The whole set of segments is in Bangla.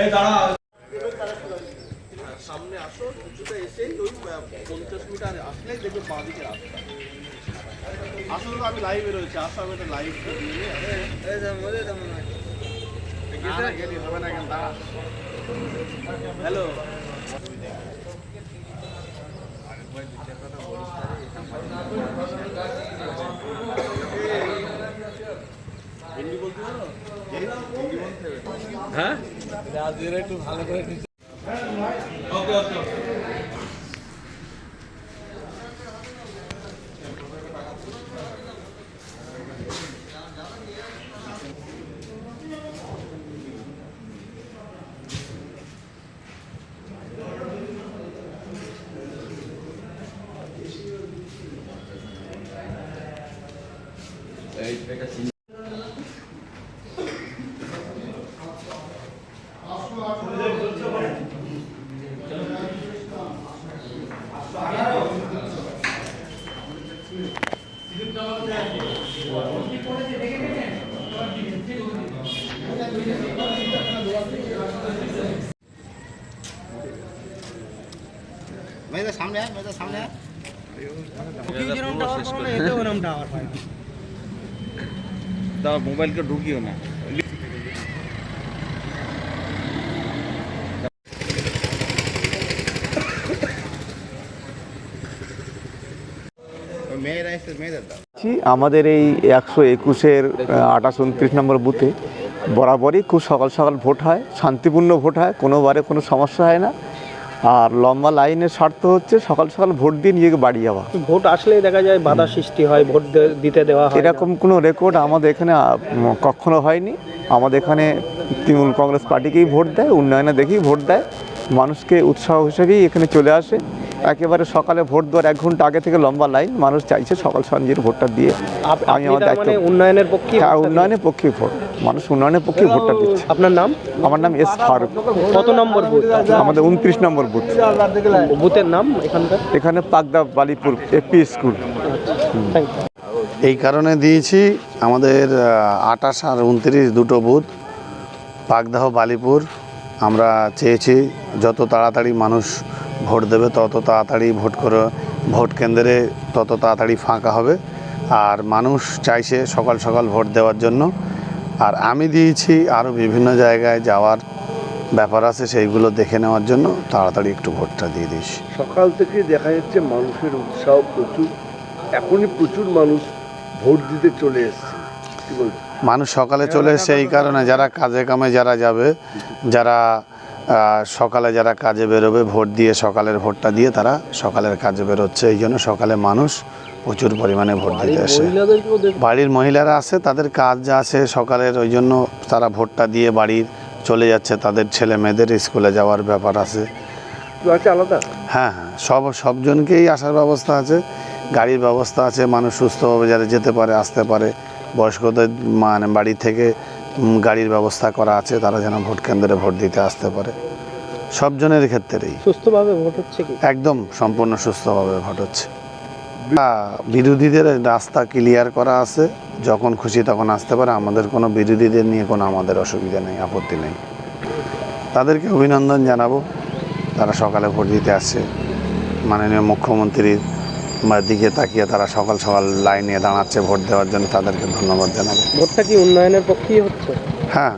এই দাঁড়া। সামনে আসো কিছুটা এসেই ওই পঞ্চাশ মিটার আসলেই দেখবে বাঁ দিকে রাস্তা। আসলে তো আমি লাইভে রয়েছে আসো আমি একটা লাইভ হ্যালো হ্যাঁ? একটু ভালো করে ওকে ওকে। মেয়েদের সামনে মেয়েদের সামনে আয়। দাও মোবাইলকে ঢুকিও না। আমাদের এই একশো একুশের আঠাশ উনত্রিশ নম্বর বুথে বরাবরই খুব সকাল সকাল ভোট হয়, শান্তিপূর্ণ ভোট হয় কোনোবারে কোনো সমস্যা হয় না। আর লম্বা লাইনের স্বার্থ হচ্ছে সকাল সকাল ভোট দিয়ে নিজেকে বাড়ি যাওয়া। ভোট আসলেই দেখা যায় বাধা সৃষ্টি হয় ভোট দিতে দেওয়া হয় এরকম কোনো রেকর্ড আমাদের এখানে কখনো হয়নি। আমাদের এখানে তৃণমূল কংগ্রেস পার্টিকেই ভোট দেয় উন্নয়নে দেখেই ভোট দেয়। মানুষকে উৎসাহ হিসেবেই এখানে চলে আসে। একেবারে সকালে ভোট দেওয়ার এক ঘণ্টা আগে থেকে লম্বা লাইন মানুষ চাইছে সকাল সঞ্জের ভোটটা দিয়ে। আমি আমার দায়িত্ব মানে উন্নয়নের পক্ষে হ্যাঁ উন্নয়নের পক্ষে ভোট। মানুষ উন্নয়নের পক্ষে ভোটটা দিচ্ছে। আপনার নাম? আমার নাম এস ফারুক। কত নম্বর বুথ? আমাদের উনত্রিশ নম্বর বুথ। বুথের নাম এখানকার? এখানে পাকদা বালিপুর এপি স্কুল। এই কারণে দিয়েছি আমাদের আঠাশ আর উনত্রিশ দুটো বুথ পাকদাহ বালিপুর। আমরা চেয়েছি যত তাড়াতাড়ি মানুষ ভোট দেবে তত তাড়াতাড়ি ভোট করে ভোট কেন্দ্রে তত তাড়াতাড়ি ফাঁকা হবে। আর মানুষ চাইছে সকাল সকাল ভোট দেওয়ার জন্য। আর আমি দিয়েছি আরও বিভিন্ন জায়গায় যাওয়ার ব্যাপার আছে সেইগুলো দেখে নেওয়ার জন্য। তাড়াতাড়ি একটু ভোটটা দিয়ে দিয়েছি সকাল থেকে দেখা যাচ্ছে মানুষের উৎসাহ প্রচুর। এখনই প্রচুর মানুষ ভোট দিতে চলে এসছে। মানুষ সকালে চলে এসছে এই কারণে যারা কাজে কামে যারা যাবে যারা সকালে যারা কাজে বেরোবে ভোট দিয়ে সকালের ভোটটা দিয়ে তারা সকালের কাজে বেরোচ্ছে। এই জন্য সকালে মানুষ প্রচুর পরিমাণে ভোট দিতে আসে। বাড়ির মহিলারা আছে তাদের কাজ যা আছে সকালের ওই জন্য তারা ভোটটা দিয়ে বাড়ির চলে যাচ্ছে। তাদের ছেলে মেয়েদের স্কুলে যাওয়ার ব্যাপার আছে। আলাদা? হ্যাঁ হ্যাঁ সব সবজনকেই আসার ব্যবস্থা আছে। গাড়ির ব্যবস্থা আছে মানুষ সুস্থভাবে যারা যেতে পারে আসতে পারে। বয়স্কদের মানে বাড়ি থেকে গাড়ির ব্যবস্থা করা আছে তারা যেন ভোট কেন্দ্রে ভোট দিতে আসতে পারে। সব জনের ক্ষেত্রেই। সুস্থভাবে ভোট হচ্ছে কি? একদম সম্পূর্ণ সুস্থভাবে ভোট হচ্ছে। বিরোধীদের রাস্তা ক্লিয়ার করা আছে। যখন খুশি তখন আসতে পারে। আমাদের কোনো বিরোধীদের নিয়ে কোনো আমাদের অসুবিধা নেই আপত্তি নেই। তাদেরকে অভিনন্দন জানাব। তারা সকালে ভোট দিতে আসছে। মাননীয় মুখ্যমন্ত্রীর দিকে তাকিয়ে তারা সকাল সকাল লাইনে দাঁড়াচ্ছে ভোট দেওয়ার জন্য তাদেরকে ধন্যবাদ জানাব। ভোটটা কি উন্নয়নের পক্ষেই হচ্ছে? হ্যাঁ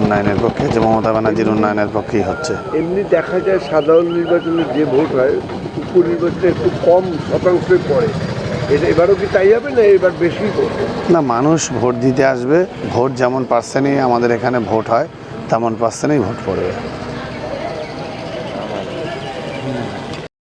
উন্নয়নের পক্ষে যে মমতা ব্যানার্জির উন্নয়নের পক্ষেই হচ্ছে। এমনি দেখা যায় সাধারণ নির্বাচনে যে ভোট হয় উপনির্বাচনে একটু কম শতাংশে পড়ে। এটা এবারও কি তাই হবে না এবার বেশি না মানুষ ভোট দিতে আসবে। ভোট যেমন পার্সেন্টই আমাদের এখানে ভোট হয় তেমন পার্সেন্টই ভোট পড়বে।